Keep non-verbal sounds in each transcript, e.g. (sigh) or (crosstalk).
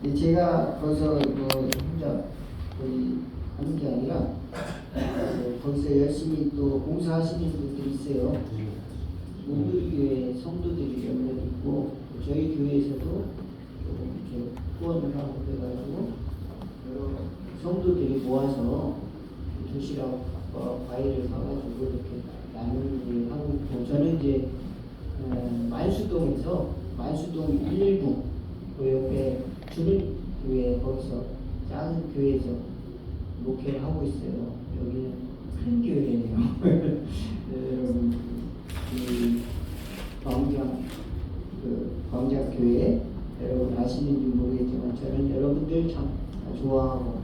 네, 제가 거기서 뭐 혼자 거의 하는 게 아니라 어, 거기서 열심히 또 공사하시는 분들이 있어요. 우리 교회 성도들이 몇몇 있고 저희 교회에서도 또 이렇게 후원을 하고 그래가지고 여러 성도들이 모아서 도시락 어, 과일을 사가지고 이렇게 나누는 일을 하고 있고 저는 이제 어, 만수동에서 만수동 119 그 옆에 주는 교회 거기서 작은 교회에서 목회를 하고 있어요. 여기는 큰 교회네요. (laughs) 네, 여러분 이 광장 그 광장 교회 여러분 아시는지 모르겠지만 저는 여러분들 참 좋아하고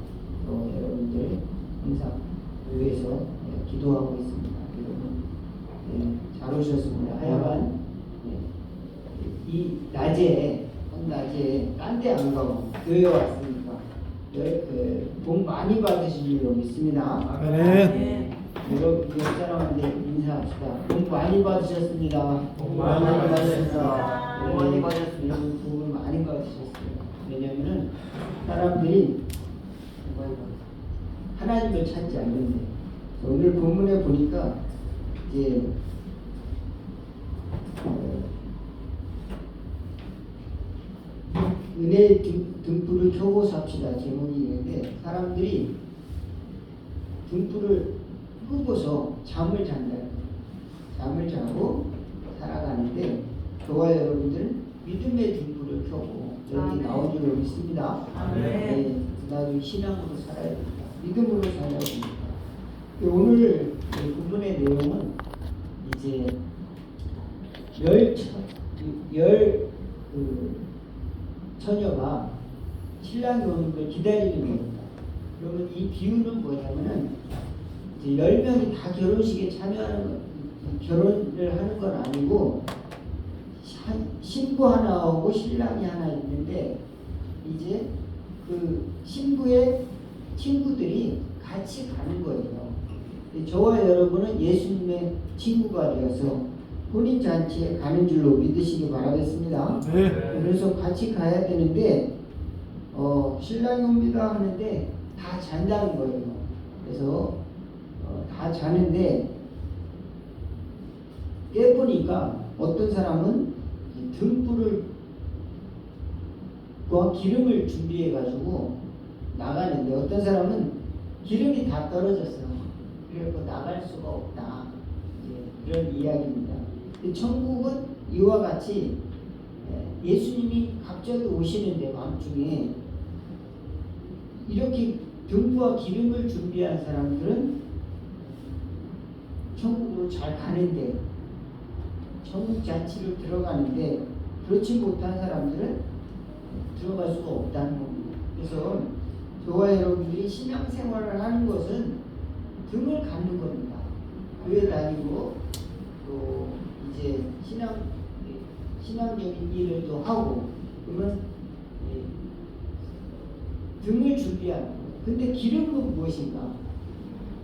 또 여러분들 항상 네, 기도하고 있습니다. 여러분 네, 잘 오셨습니다. 하여간 네, 이 낮에 한 낮에 딴 데 안 가고 교회 왔으니까 열- 그, 복 많이 받으시리로 믿습니다. 아멘. 여러분 옆 사람한테 인사합시다. 복 많이 받으셨습니다. 복 많이 받으셨습니다. 복 많이 받으셨습니다. 여러분 복을 많이 받으셨어요. 왜냐면은 사람들이 하나님을 찾지 않는데 오늘 본문에 보니까 이제 어, 은혜의 등- 등불을 켜고 삽시다 제목이 있는데 사람들이 등불을 끄고서 잠을 잔다. 잠을 자고 살아가는데 저와 여러분들 믿음의 등불을 켜고 여기. 나온 줄로 믿습니다. 아멘. 네, 나도 신앙으로 살아야 됩니다. 믿음으로 살아야 됩니다. 그 오늘 그 본문의 내용은 이제 열, 처, 열 그, 처녀가 신랑이 오는 걸 기다리는 겁니다. 그러면 이 비유는 뭐냐면은 이제 열 명이 다 결혼식에 참여하는 거, 결혼을 하는 건 아니고 한- 신부 하나 오고 신랑이 하나 있는데 이제 그 신부의 친구들이 같이 가는 거예요. 저와 여러분은 예수님의 친구가 되어서 혼인 잔치에 가는 줄로 믿으시기 바라겠습니다. 네. 그래서 같이 가야 되는데 어, 신랑이 옵니다 하는데 다 잔다는 거예요. 그래서 어, 다 자는데 깨보니까 어떤 사람은 이 등불을 과 기름을 준비해 가지고 나가는데 어떤 사람은 기름이 다 떨어졌어. 그래서 나갈 수가 없다. 이제 이런 이야기입니다. 근데 천국은 이와 같이 예, 예수님이 갑자기 오시는데 밤중에 이렇게 등부와 기름을 준비한 사람들은 천국으로 잘 가는데 천국 잔치를 들어가는데 그렇지 못한 사람들은 들어갈 수가 없다는 겁니다. 그래서 저와 여러분들이 신앙생활을 하는 것은 등을 갖는 겁니다. 교회 다니고 또 이제 신앙 신앙적인 일을 또 하고 그러면 예, 등을 준비하는 거예요. 근데 기름은 무엇인가?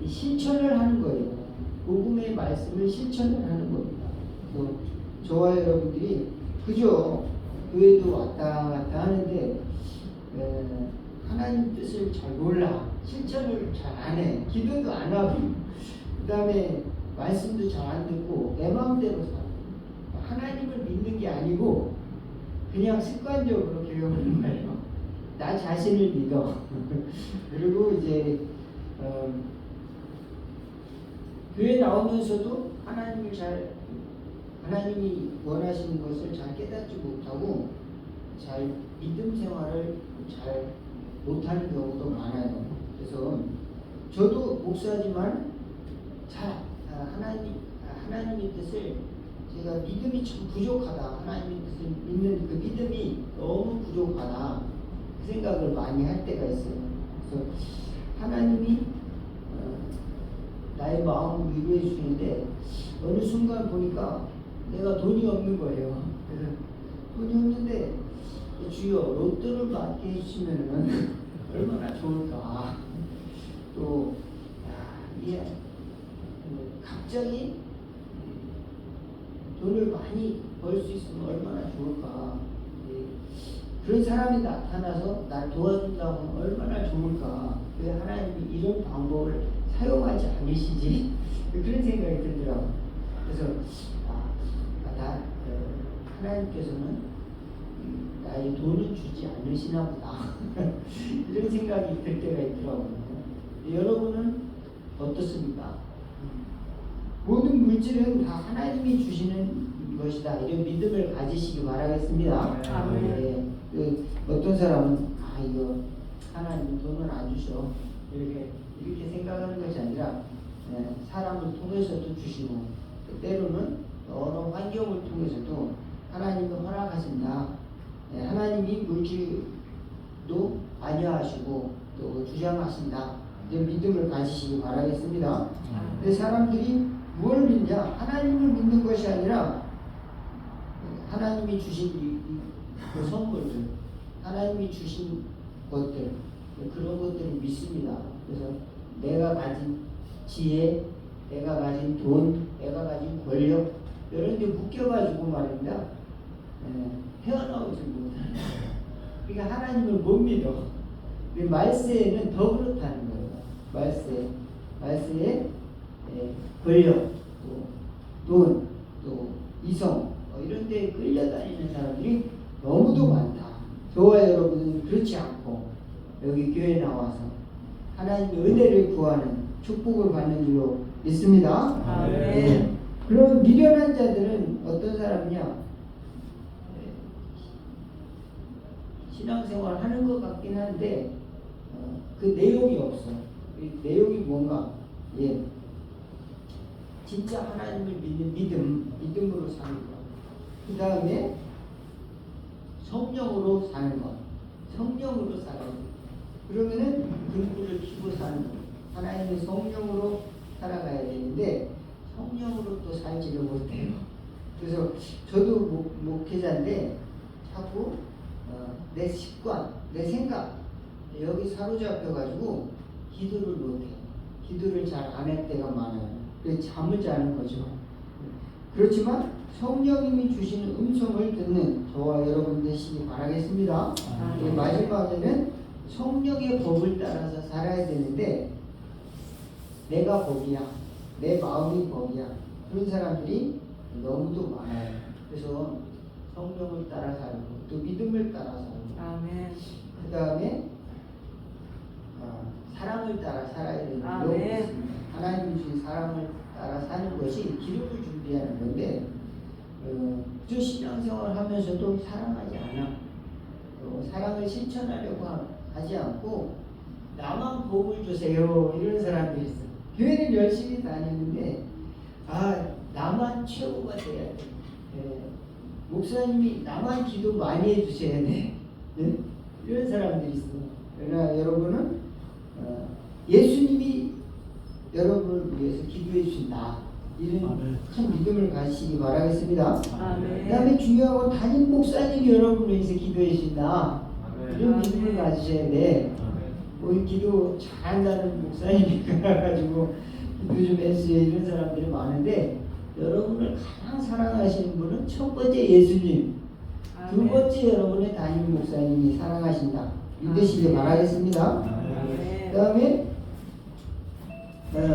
이 실천을 하는 거예요. 복음의 말씀을 실천을 하는 겁니다. 그래서 저와 여러분들이 그저 교회도 왔다 갔다 하는데 에, 하나님 뜻을 잘 몰라 실천을 잘 안 해 기도도 안 하고 그 다음에 말씀도 잘 안 듣고 내 마음대로 살아 하나님을 믿는 게 아니고 그냥 습관적으로 교육하는 거예요 나 자신을 믿어 (laughs) 그리고 이제 어, 교회 나오면서도 하나님을 잘 하나님이 원하시는 것을 잘 깨닫지 못하고 잘 믿음 생활을 잘 못하는 경우도 많아요. 그래서 저도 목사지만 잘 아, 하나님 아, 하나님의 뜻을 제가 믿음이 참 부족하다. 하나님의 뜻을 믿는 그 믿음이 너무 부족하다. 그 생각을 많이 할 때가 있어요. 그래서 하나님이 어, 나의 마음을 위로해 주시는데 어느 순간 보니까 내가 돈이 없는 거예요. 그래서 돈이 없는데 주여 로또를 맞게 해주시면 얼마나 좋을까. 또 야, 이게 그 갑자기 돈을 많이 벌 수 있으면 얼마나 좋을까. 예, 그런 사람이 나타나서 날 도와준다고 하면 얼마나 좋을까. 왜 하나님이 이런 방법을 사용하지 않으시지? (laughs) 그런 생각이 들더라고. 그래서 아, 아, 나 어, 하나님께서는 음, 나의 돈을 주지 않으시나 보다. (laughs) 이런 생각이 들 때가 있더라고요. 여러분은 어떻습니까? 모든 물질은 다 하나님이 주시는 것이다. 이런 믿음을 가지시기 바라겠습니다. 아멘. 예, 그 어떤 사람은 아 이거 하나님 돈을 안 주셔 이렇게 이렇게 생각하는 것이 아니라 예, 사람을 통해서도 주시고 때로는 여러 환경을 통해서도 하나님이 허락하신다. 예, 하나님이 물질도 관여하시고 또 주장하신다. 이런 믿음을 가지시기 바라겠습니다. 근데 사람들이 무엇을 믿냐? 하나님을 믿는 것이 아니라 하나님이 주신 이, 이, 그 선물들, 하나님이 주신 것들, 그런 것들을 믿습니다. 그래서 내가 가진 지혜, 내가 가진 돈, 내가 가진 권력, 이런 데 묶여가지고 말입니다. 예, 헤어나오지 못하는 그러니까 하나님을 못 믿어. 그 말세에는 더 그렇다는 거예요. 말세, 말세에 예, 권력, 또 돈, 또 이성 어, 이런 데 끌려다니는 사람들이 너무도 많다. 저와 여러분은 그렇지 않고 여기 교회 나와서 하나님의 은혜를 구하는 축복을 받는 줄로 믿습니다. 예. 그럼 미련한 자들은 어떤 사람이냐? 예, 신앙생활 하는 것 같긴 한데 어, 그 내용이 없어. 그 내용이 뭔가? 예. 진짜 하나님을 믿는 믿음, 믿음으로 사는 것. 그 다음에 성령으로 사는 것. 성령으로 살아야 돼. 그러면은 근구를 키고 사는 것. 하나님의 성령으로 살아가야 되는데 성령으로 또 살지를 못해요. 그래서 저도 목, 목회자인데 자꾸 어, 내 습관, 내 생각 여기 사로잡혀가지고 기도를 못해요. 기도를 잘 안 할 때가 많아요. 잠을 자는 거죠. 그렇지만 성령님이 주시는 음성을 듣는 저와 여러분 되시기 바라겠습니다. 아멘. 예, 마지막에는 성령의 법을 따라서 살아야 되는데 내가 법이야. 내 마음이 법이야. 그런 사람들이 너무도 많아요. 그래서 성령을 따라 살고 또 믿음을 따라 살고 아멘. 그 다음에 어, 사랑을 따라 살아야 되는 아멘. 게 있습니다. 하나님 주신 사랑을 따라 사는 것이 기름을 준비하는 건데 어, 저 신앙생활 하면서도 사랑하지 않아. 어, 사랑을 실천하려고 하- 하지 않고 나만 복을 주세요 이런 사람들이 있어. 교회는 열심히 다니는데 아 나만 최고가 돼야 돼. 예, 목사님이 나만 기도 많이 해주셔야 돼. 예? 이런 사람들이 있어. 그러나 여러분은 어, 예수님이 여러분을 위해서 기도해 주신다. 이런. 참 믿음을 가지시기 바라겠습니다. 그 다음에 중요한 건 담임 목사님이 여러분을 위해서 기도해 주신다. 이런. 믿음을 가지셔야 돼. 우리 기도 잘한다는 목사님이 (laughs) 가지고 기도 좀 해주세요 이런 사람들이 많은데 여러분을 가장 사랑하시는 분은 첫 번째 예수님 두. 번째 여러분의 담임 목사님이 사랑하신다 아멘. 바라겠습니다. 그 다음에 어,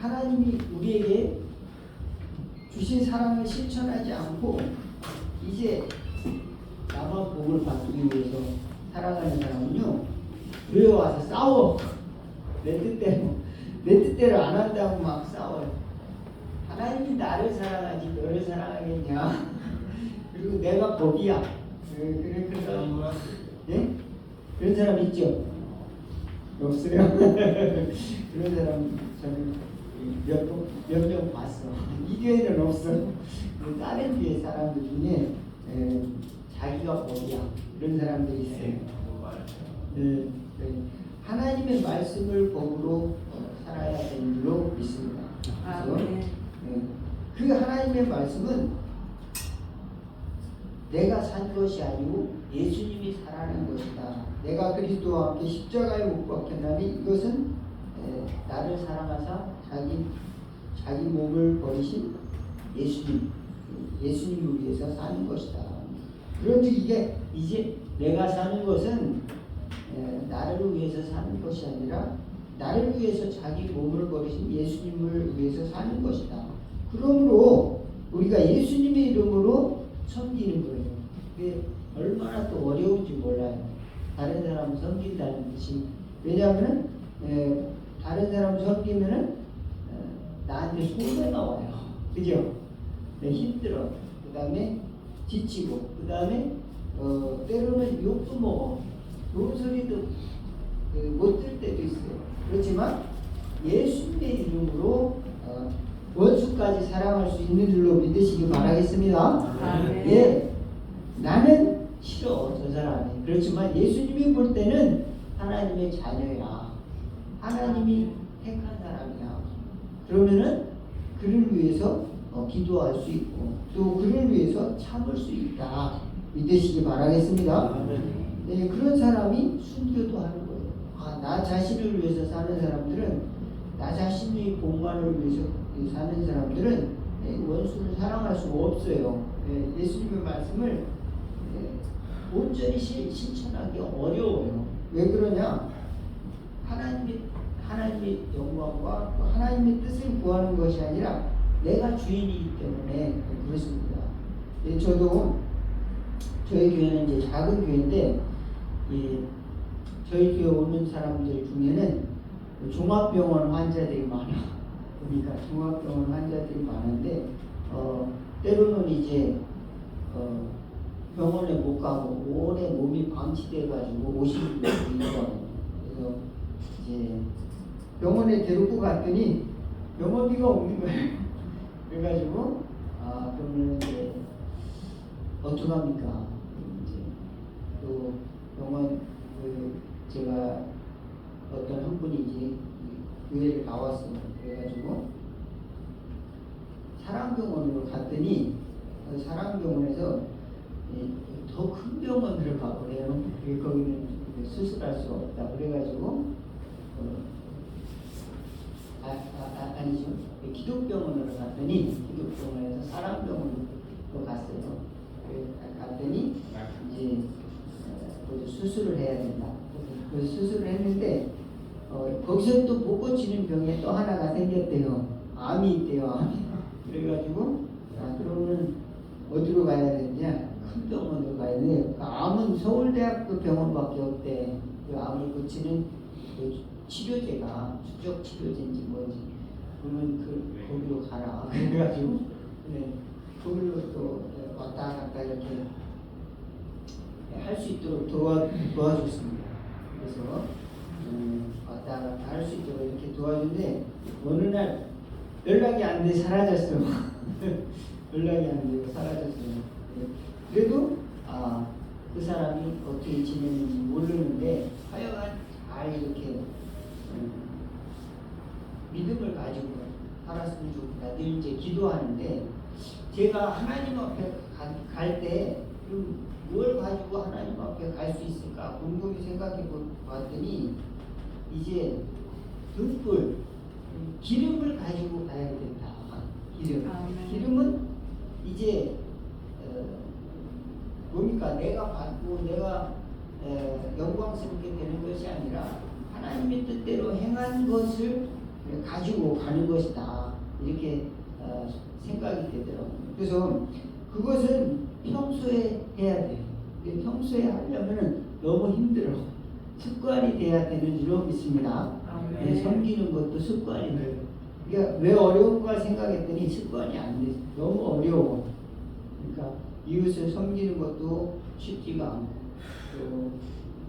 하나님이 우리에게 주신 사랑을 실천하지 않고 이제 나만 복을 받기 위해서 살아가는 사람은요 교회 와서 싸워. 내 뜻대로 내 뜻대로 안 한다고 막 싸워요. 하나님이 나를 사랑하지 너를 사랑하겠냐? 그리고 내가 복이야. 그래 그래? 그런 사람 예? 그런 사람 있죠? 없어요? (laughs) 그런 사람 저는 몇몇 명 봤어. 이 교회는 없어. 그 다른 교회 사람들 중에 에, 자기가 법이야 이런 사람들이 있어요. 네, 네. 하나님의 말씀을 법으로 어, 살아야 되는 줄로 믿습니다. 그래서 아멘. 네, 그 하나님의 말씀은 내가 산 것이 아니고 예수님이 살아낸 것이다. 내가 그리스도와 함께 십자가에 못 박혔나니 이것은 에, 나를 사랑하사 자기 자기 몸을 버리신 예수님 예수님을 위해서 사는 것이다. 그런즉 이게 이제 내가 사는 것은 에, 나를 위해서 사는 것이 아니라 나를 위해서 자기 몸을 버리신 예수님을 위해서 사는 것이다. 그러므로 우리가 예수님의 이름으로 섬기는 거예요. 얼마나 또 어려운지 몰라요. 다른 사람 섬긴다는 뜻이 왜냐하면 다른 사람 섬기면은 에, 나한테 소리가 와요. 그죠? 네, 힘들어. 그 다음에 지치고, 그 다음에 어, 때로는 욕도 먹어. 좋은 소리도 그, 못들 때도 있어요. 그렇지만 예수님의 이름으로 어, 원수까지 사랑할 수 있는 줄로 믿으시기 바라겠습니다. 아멘. 예, 나는 싫어 저 사람이. 그렇지만 예수님이 볼 때는 하나님의 자녀야. 하나님이 택한 사람이야. 그러면은 그를 위해서 어, 기도할 수 있고 또 그를 위해서 참을 수 있다. 믿으시기 바라겠습니다. 네, 그런 사람이 순교도 하는 거예요. 아, 나 자신을 위해서 사는 사람들은 나 자신의 공간을 위해서 사는 사람들은 네, 원수를 사랑할 수가 없어요. 네, 예수님의 말씀을 네, 온전히 실, 실천하기 어려워요. 왜 그러냐? 하나님의 하나님의 영광과 또 하나님의 뜻을 구하는 것이 아니라 내가 주인이기 때문에 그렇습니다. 네, 저도 저희 교회는 이제 작은 교회인데 예, 저희 교회 오는 사람들 중에는 종합병원 환자들이 많아. 그러니까 종합병원 환자들이 많은데 어, 때로는 이제 어, 병원에 못 가고 오래 몸이 방치돼 가지고 오시는 분들이 있더라고요. 그래서 이제 병원에 데리고 갔더니 병원비가 없는 거예요. (laughs) 그래가지고 아 그러면 이제 어떡합니까? 이제 또 병원 그 제가 어떤 한 분이 이제 교회를 나왔어요. 그래가지고 사랑병원으로 갔더니 그 사랑병원에서 더 큰 병원으로 가보래요. 거기는 수술할 수 없다. 그래가지고 어, 아, 아, 아, 아 니죠. 기독병원으로 갔더니 기독병원에서 사랑병원으로 갔어요. 갔더니 이제 어, 수술을 해야 된다. 그 수술을 했는데 어, 거기서 또 못 고치는 병에 또 하나가 생겼대요. 암이 있대요. 암이. 그래가지고 아, 그러면 어디로 가야 되냐? 큰 병원으로 가야 돼. 그 암은 서울대학교 병원밖에 없대. 그 암을 고치는 그 치료제가 수적 치료제인지 뭔지 그러면 그 거기로 가라. (laughs) 그래가지고 네, 거기로 또 왔다 갔다 이렇게 할 수 있도록 도와 도와줬습니다. 그래서 음, 왔다 갔다 할 수 있도록 이렇게 도와주는데 어느 날 연락이 안 돼 사라졌어요. (laughs) 연락이 안 되고 사라졌어요. 네. 그래도 아, 그 사람이 어떻게 지내는지 모르는데 하여간 잘 이렇게 음, 믿음을 가지고 살았으면 좋겠다. 늘 이제 기도하는데 제가 하나님 앞에 갈 때 뭘 가지고 하나님 앞에 갈 수 있을까 곰곰이 생각해 보- 봤더니 이제 등불 기름을 가지고 가야 된다. 기름. 아멘. 기름은 이제 어, 뭡니까 내가 받고 내가 에, 영광스럽게 되는 것이 아니라 하나님의 뜻대로 행한 것을 가지고 가는 것이다 이렇게 어, 생각이 되더라고요. 그래서 그것은 평소에 해야 돼. 근데 평소에 하려면은 너무 힘들어. 습관이 돼야 되는 줄로 믿습니다. 네, 섬기는 것도 습관이 돼요. 그러니까 왜 어려운가 생각했더니 습관이 안 돼. 너무 어려워. 그러니까 이웃을 섬기는 것도 쉽지가 않고 또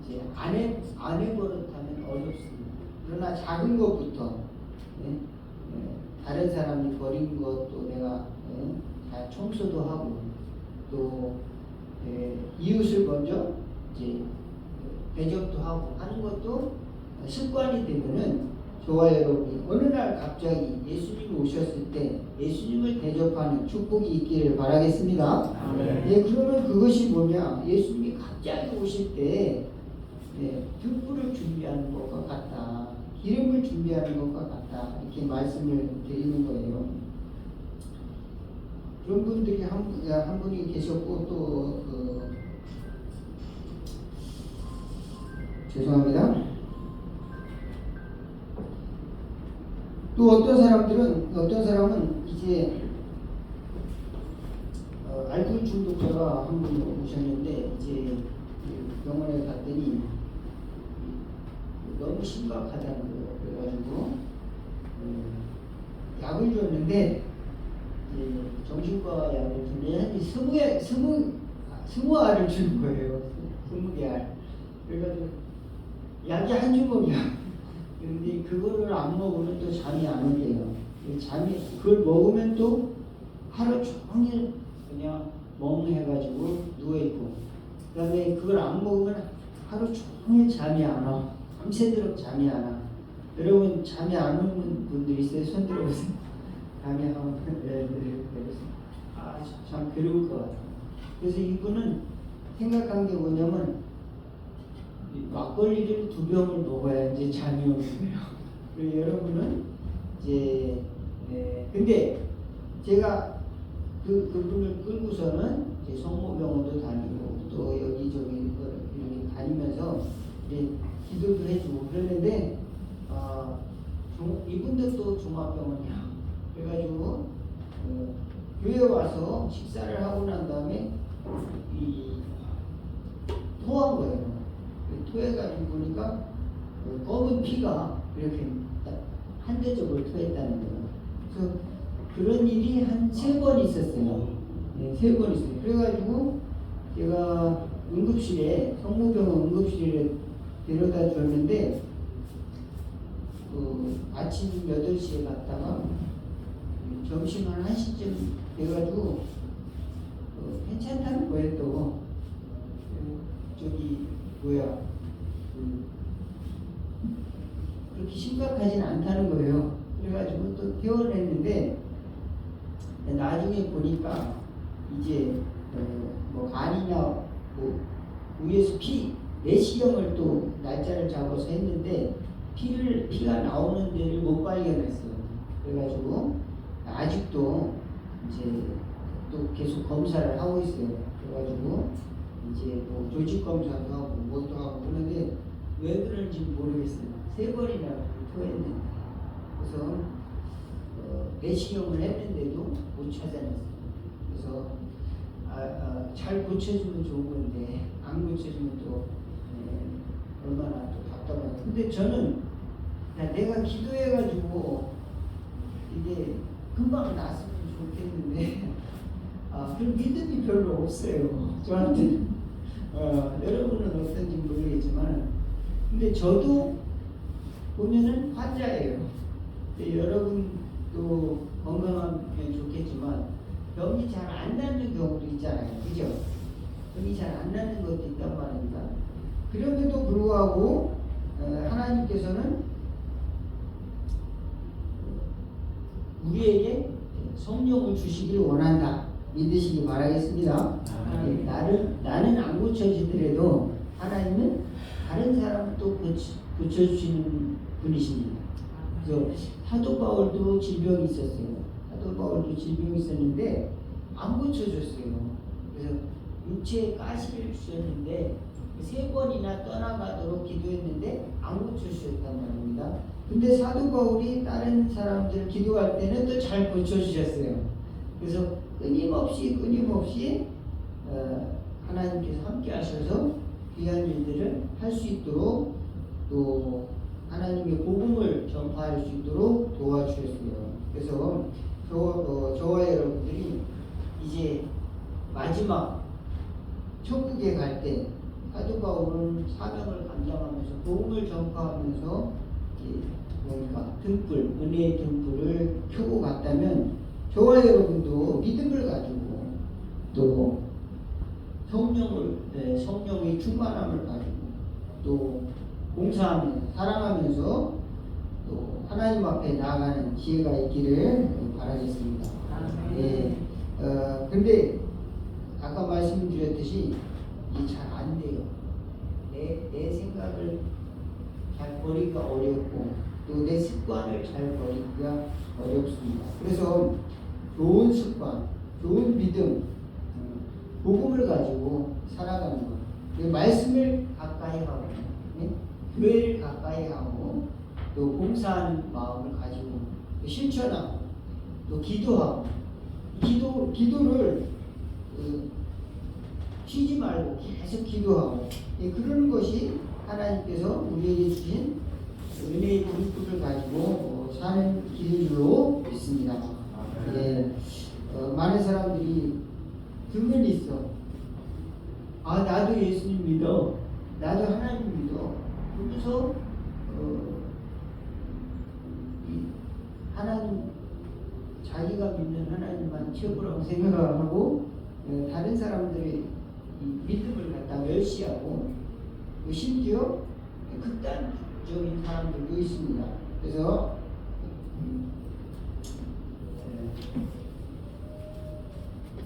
이제 안 해, 안 해 버릇하면 어렵습니다. 그러나 작은 것부터 예, 예, 다른 사람이 버린 것도 내가 예, 잘 청소도 하고 또 예, 이웃을 먼저 이제 대접도 하고 하는 것도 습관이 되면은 저와 여러분이 어느 날 갑자기 예수님이 오셨을 때 예수님을 대접하는 축복이 있기를 바라겠습니다. 아멘. 예, 그러면 그것이 뭐냐? 예수님이 갑자기 오실 때 네, 등불을 준비하는 것과 같다. 기름을 준비하는 것과 같다. 이렇게 말씀을 드리는 거예요. 그런 분들이 한, 분- 한 분이 계셨고 또 그, 죄송합니다. 또 어떤 사람들은 어떤 사람은 이제 어, 알코올 중독자가 한 분 오셨는데 이제 그 병원에 갔더니 너무 심각하다는 거예요. 그래가지고 음, 약을 줬는데 이제 정신과 약을 줬는데 한 스무 알 스무 스무 알을 주는 거예요. 스무 개 알. 그래가지고 약이 한 주먹이야. 안 먹으면 또 잠이 안 온대요. 그 잠이 그걸 먹으면 또 하루 종일 그냥 멍해가지고 누워 있고. 그 다음에 그걸 안 먹으면 하루 종일 잠이 안 와. 밤새도록 잠이 안 와. 여러분 잠이 안 오는 분들 있어요? 손 들어보세요. (laughs) 잠이 안 오는 분들 아참 괴로울 것 같아요. 그래서 이분은 생각한 게 뭐냐면 이 막걸리를 두 병을 먹어야 이제 잠이 오는 거예요. 그리고 여러분은 이제 에, 근데 제가 그 그분을 끌고서는 이제 성모병원도 다니고 또 여기저기 그 이렇게 다니면서 이제 기도도 해주고 그랬는데 아 종- 이분도 또 종합병원이야. 그래가지고 어, 교회 와서 식사를 하고 난 다음에 이 토한 거예요. 그 토해가지고 보니까 그 검은 피가 이렇게 딱한 대접을 토했다는 거예요. 그래서 그런 일이 한 세 번 있었어요. 네, 세 번 있어요. 그래가지고 제가 응급실에 성모병원 응급실에 데려다 줬는데 그 아침 8시에 갔다가 점심 한 1시쯤 돼가지고 어, 괜찮다는 거예요 또 어, 저기 뭐야 그, 그렇게 심각하진 않다는 거예요 그래가지고 또 퇴원했는데 나중에 보니까 이제 어, 뭐 간이나 뭐 위에서 피 내시경을 또 날짜를 잡아서 했는데 피를 피가 나오는 데를 못 발견했어요. 그래가지고 아직도 이제 또 계속 검사를 하고 있어요. 그래가지고 이제 뭐 조직 검사도 하고 뭐도 하고 그런데 왜 그런지 모르겠어요. 세 번이나 토했는데 그래서 어, 내시경을 했는데도 못 찾아냈어요. 그래서 아, 아, 잘 고쳐주면 좋은 건데 안 고쳐주면 또 예, 얼마나 또 답답하고. 근데 저는 야, 내가 기도해가지고 이게 금방 났으면 좋겠는데 아, 그 믿음이 별로 없어요 저한테 어, 여러분은 어떤지 모르겠지만 근데 저도 보면은 환자예요 여러분도 건강하면 좋겠지만 병이 잘 안 낫는 경우도 있잖아요. 그죠? 병이 잘 안 낫는 것도 있단 말입니다. 그럼에도 불구하고 어, 하나님께서는 우리에게 성령을 주시길 원한다. 믿으시기 바라겠습니다. 예, 나를, 나는 안 고쳐지더라도 하나님은 다른 사람을 또 고치, 고쳐주시는 분이십니다. 그래서 사도 바울도 질병이 있었어요. 사도 바울도 질병이 있었는데 안 고쳐줬어요. 그래서 육체에 가시를 주셨는데 세 번이나 떠나가도록 기도했는데 안 고쳐주셨단 말입니다. 근데 사도 바울이 다른 사람들 기도할 때는 또 잘 고쳐주셨어요. 그래서 끊임없이 끊임없이 어, 하나님께서 함께 하셔서 귀한 일들을 할 수 있도록 또 하나님의 복음을 전파할 수 있도록 도와주셨어요. 그래서 저, 어, 저와 여러분들이 이제 마지막 천국에 갈 때 사도 바울은 사명을 감당하면서 복음을 전파하면서 뭔가 등불, 은혜의 등불을 켜고 갔다면 저와 여러분도 믿음을 가지고 또 성령을 네, 성령의 충만함을 가지고 또 봉사하면서 사랑하면서 또 하나님 앞에 나아가는 지혜가 있기를 바라겠습니다. 아멘. 예. 어 근데 아까 말씀드렸듯이 이게 잘 안 돼요. 내, 내 생각을 잘 버리기가 어렵고 또 내 습관을 잘 버리기가 어렵습니다. 그래서 좋은 습관, 좋은 믿음, 어, 복음을 가지고 살아가는 것. 그 말씀을 가까이 하고, 네? 교회를 가까이 하고, 또 봉사하는 마음을 가지고 또 실천하고, 또 기도하고, 기도 기도를 그, 쉬지 말고 계속 기도하고, 예, 그러는 것이 하나님께서 우리에게 주신 은혜의 등불을 가지고 어, 사는 길인 줄로 믿습니다. 예, 어, 많은 사람들이 등은 있어. 아 나도 예수님 믿어. 나도 하나님 믿어. 그러면서 어, 이 하나님 자기가 믿는 하나님만 최고라고 생각하고 어, 다른 사람들의 이 믿음을 갖다 멸시하고 또 심지어 극단적인 사람들도 있습니다. 그래서 음,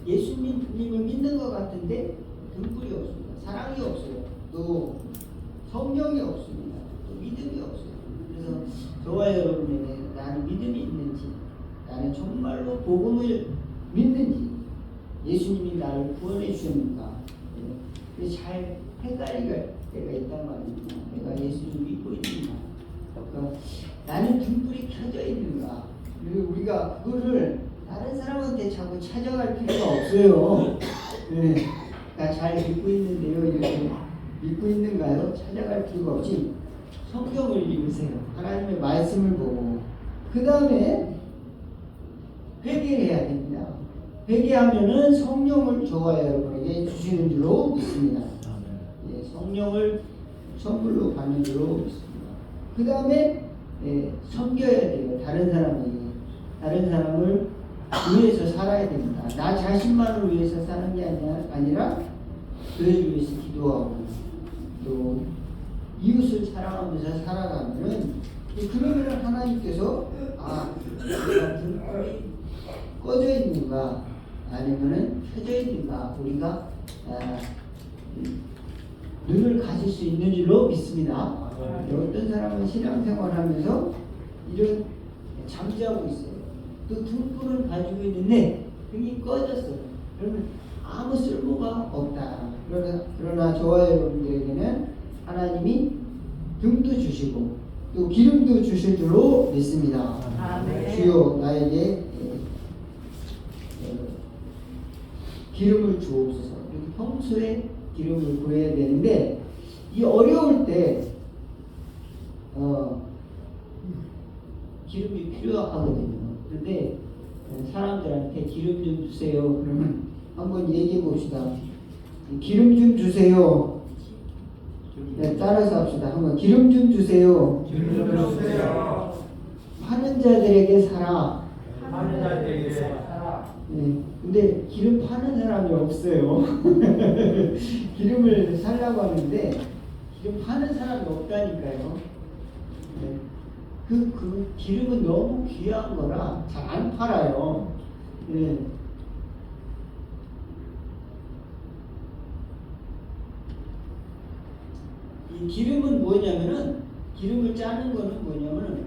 에, 예수님을 믿는 것 같은데 등불이 없습니다. 사랑이 없어요. 또 성령이 없습니다. 또 믿음이 없어요. 그래서 저와 여러분에게 나는 믿음이 있는지 나는 정말로 복음을 믿는지 예수님이 나를 구원해 주셨는가 예. 그래서 잘 헷갈리게 때가 있단 말입니다. 내가 예수를 믿고 있는가 그러니까 나는 등불이 켜져 있는가 그리고 우리가 그거를 다른 사람한테 자꾸 찾아갈 필요가 없어요. 네. 나잘 믿고 있는데요. 이렇게 믿고 있는가요? 찾아갈 필요가 없이 성경을 읽으세요. 하나님의 말씀을 보고 그 다음에 회개해야 됩니다. 회개하면은 성령을 저와 여러분에게 주시는 줄로 믿습니다. 예, 성령을 선물로 받는 줄로 믿습니다. 그 다음에 예, 섬겨야 돼요. 다른 사람에게. 다른 사람을 위해서 살아야 됩니다. 나 자신만을 위해서 사는 게 아니라, 아니라 그를 위해서 기도하고 또 이웃을 사랑하면서 살아가면은 그러면 하나님께서 아 내가 꺼져 있는가 아니면은 켜져 있는가 우리가 아, 음, 눈을 가질 수 있는 줄로 믿습니다. 어떤 사람은 신앙생활하면서 이런 잠자고 있어요. 또 등불을 가지고 있는데 등이 꺼졌어요. 그러면 아무 쓸모가 없다. 그러나, 그러나 저와 여러분들에게는 하나님이 등도 주시고 또 기름도 주실 줄로 믿습니다. 아멘. 주여 나에게 예, 어, 기름을 주옵소서. 이렇게 평소에 기름을 구해야 되는데 이 어려울 때 어, 기름이 필요하거든요. 그런데 사람들한테 기름 좀 주세요. 그러면 한번 얘기해 봅시다. 기름 좀 주세요. 네, 따라서 합시다. 한번 기름 좀 주세요. 파는 자들에게 사라. 네, 근데 기름 파는 사람이 없어요. (laughs) 기름을 살라고 하는데 기름 파는 사람이 없다니까요. 네. 그, 그 기름은 너무 귀한 거라 잘 안 팔아요. 네. 이 기름은 뭐냐면은 기름을 짜는 거는 뭐냐면은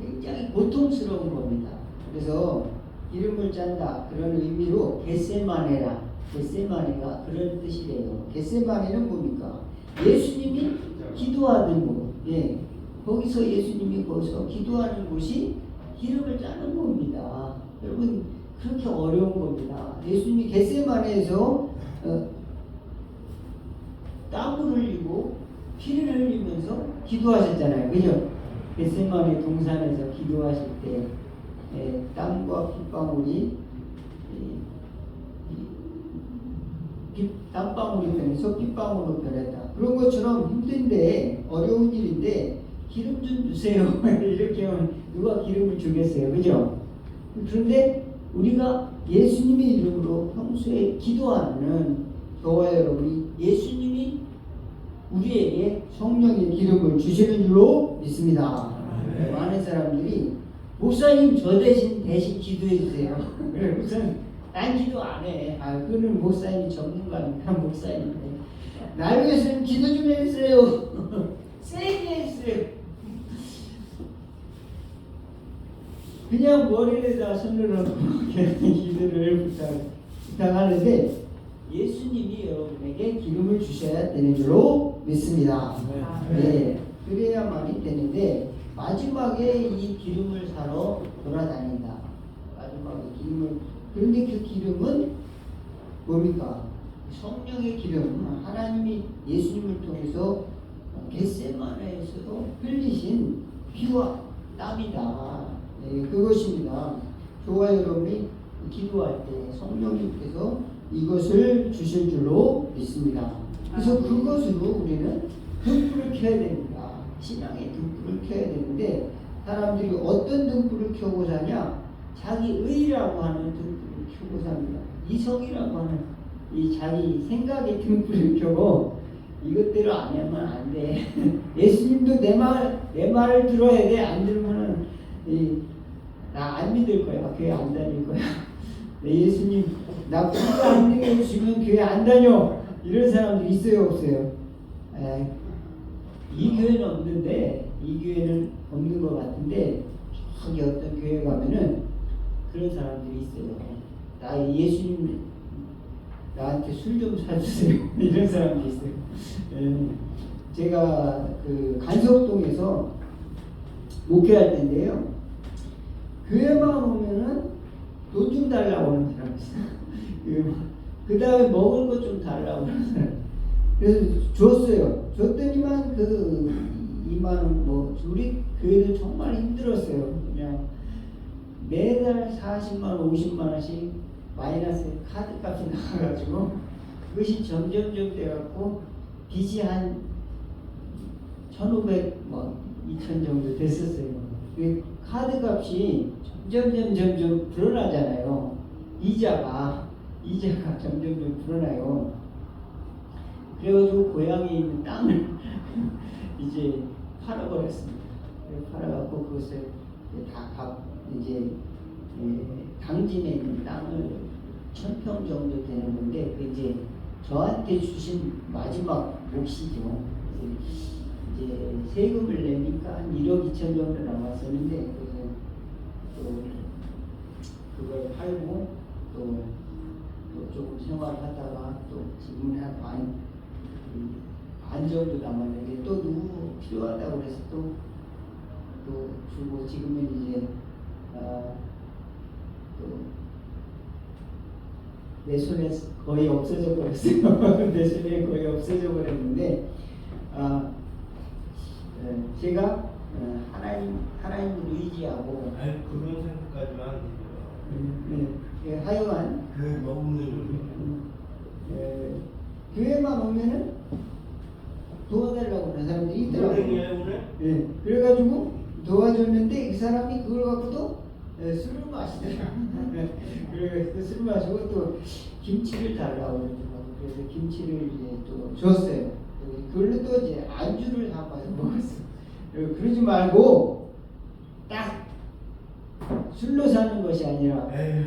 굉장히 고통스러운 겁니다. 그래서 기름을 짠다 그런 의미로 겟세마네라 겟세마네가 그런 뜻이래요. 겟세마네는 뭡니까? 예수님이 기도하던 곳. 예. 거기서 예수님이 거기서 기도하는 곳이 기름을 짜는 겁니다. 여러분 그렇게 어려운 겁니다. 예수님이 겟세마네에서 어, 땀을 흘리고 피를 흘리면서 기도하셨잖아요. 그죠? 겟세마네 동산에서 기도하실 때 예, 땀과 핏방울이 피, 땀방울이 변해서 핏방울로 변했다. 그런 것처럼 힘든데 어려운 일인데 기름 좀 주세요. (laughs) 이렇게 하면 누가 기름을 주겠어요. 그죠? 그런데 우리가 예수님의 이름으로 평소에 기도하는 저와 여러분이 예수님이 우리에게 성령의 기름을 주시는 줄로 믿습니다. 네. 많은 사람들이 목사님 저 대신 대신 기도해 주세요. (laughs) 그래 무슨 난 기도 안 해. 아 그는 목사님이 전문가니까 목사님인데 날 위해서는 기도 좀 해주세요. (laughs) 세게 해주세요. 그냥 머리에다 손을 그냥 (laughs) 기도를 부탁 부탁하는데 예수님이 여러분에게 기름을 주셔야 되는 줄로 믿습니다. 네, 그래야만이 되는데 마지막에 이 기름을 사러 돌아다닌다. 마지막에 기름을 그런데 그 기름은 뭡니까? 성령의 기름, 하나님이 예수님을 통해서 겟세마네에서 흘리신 피와 땀이다. 네, 그것입니다. 저와 여러분이 기도할 때 성령님께서 이것을 주실 줄로 믿습니다. 그래서 그것으로 우리는 등불을 켜야 됩니다. 신앙의 등불을 켜야 되는데 사람들이 어떤 등불을 켜고 사냐? 자기 의라고 하는 등불을 켜고 삽니다. 이성이라고 하는 이 자기 생각의 등불을 켜고 이것대로 안 하면 안 돼. (laughs) 예수님도 내 말, 내 말을 들어야 돼. 안 들으면은 나 안 믿을 거야. 교회 안 다닐 거야. 네, 예수님 나 불도 안 되게 해주시면 교회 안 다녀. 이런 사람들 있어요, 없어요? 에, 이 교회는 없는데 이 교회는 없는 것 같은데 저기 어떤 교회 가면은 그런 사람들이 있어요. 나 예수님 나한테 술 좀 사주세요. (laughs) 이런 사람도 있어요. 예, 제가 그 간석동에서 목회할 때인데요. 교회만 오면은 돈 (laughs) 좀 달라고 하는 사람이 있어요. 그 다음에 먹을 것 좀 달라고 하는 사람. 그래서 줬어요. 줬더니만 그 2만 원, 뭐 우리 교회도 정말 힘들었어요. 그냥 매달 40만 원, 50만 원씩 마이너스 카드 값이 나가가지고 그것이 점점점 돼갖고 빚이 한 1,500, 뭐 2,000 정도 됐었어요. 그 카드 값이 점점점 점점 불어나잖아요. 이자가 이자가 (laughs) 점점 점 불어나요. 그래가지고 고향에 있는 땅을 (laughs) 이제 팔아버렸습니다. 그래서 팔아갖고 그것을 다 갚, 이제 예, 당진에 있는 땅을 천평 정도 되는 건데 그 이제 저한테 주신 마지막 몫이죠. 이제, 세금을 내니까 한 1억 2천 정도 남았었는데 또 그걸 팔고 또, 또 조금 생활하다가 또 지금은 한 반 반 정도 남았는데 또 누구 필요하다고 그래서 또, 또 주고 지금은 이제 아, 또내 손에 거의 없어져 버렸어요. 내 손에 거의 없어져 버렸는데 (laughs) 아, 예, 제가 어, 하나님 하나님을 의지하고 아니 그런 생각까지만 음, 예, 예, 하여간 그 없는 예, 교회만 오면은 도와달라고 하는 사람들이 있더라고요. 노랭이에요 오늘? 예, 그래가지고 도와줬는데 그 사람이 그걸 갖고도 예, 술을 마시더라. (laughs) 그래서 그 술을 마시고 또 김치를 달라고 그러더라고. 그래서 김치를 이제 또 줬어요. 예, 그걸로 또 이제 안주를 담아서 먹었어. 예, 그러지 말고 딱 술로 사는 것이 아니라 에휴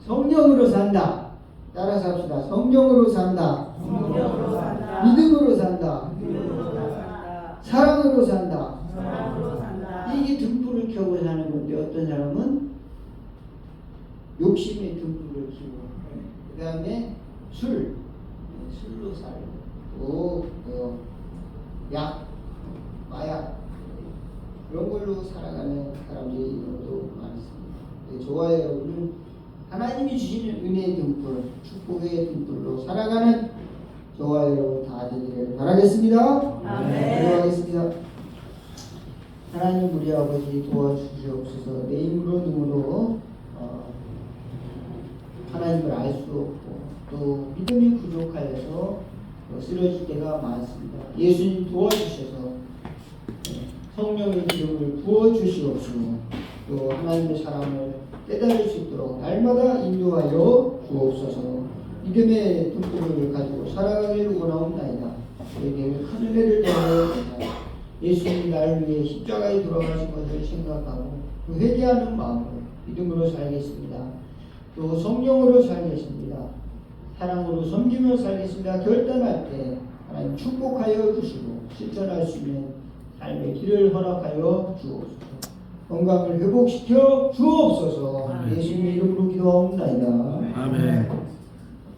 성령으로 산다. 따라서 합시다. 성령으로 산다. 성령으로 산다. 믿음으로 산다. 믿음으로 산다. 사랑으로 산다. 사랑으로 산다. 이게 등불을 켜고 사는 건데 어떤 사람은 욕심의 등불을 켜고 그 다음에 술 술로 살고 또 약 마약 그런 걸로 살아가는 사람들이 너무도 많습니다. 네, 좋아요 여러분 하나님이 주시는 은혜의 등불 축복의 등불로 살아가는 저와 여러분 다 되기를 바라겠습니다. 아멘. 기도하겠습니다. 하나님 우리 아버지 도와주시옵소서 내 힘으로 눈으로 어, 하나님을 알 수 없고 또 믿음이 부족하여서 어, 쓰러질 때가 많습니다. 예수님 도와주셔서 어, 성령의 기름을 부어 주시옵시고 또 하나님의 사랑을 깨달을 수 있도록 날마다 인도하여 주옵소서 믿음의 등불을 가지고 살아가기를 원하옵나이다. 우리에게 큰 은혜를 더하옵나이다. 예수님이 나를 위해 십자가에 돌아가신 것을 생각하고 그 회개하는 마음으로 믿음으로 살겠습니다. 또 성령으로 살겠습니다. 사랑으로 섬기며 살겠습니다. 결단할 때 하나님 축복하여 주시고 실천할 수 있는 삶의 길을 허락하여 주옵소서. 건강을 회복시켜 주옵소서. 예수님의 이름으로 기도하옵나이다. 아멘.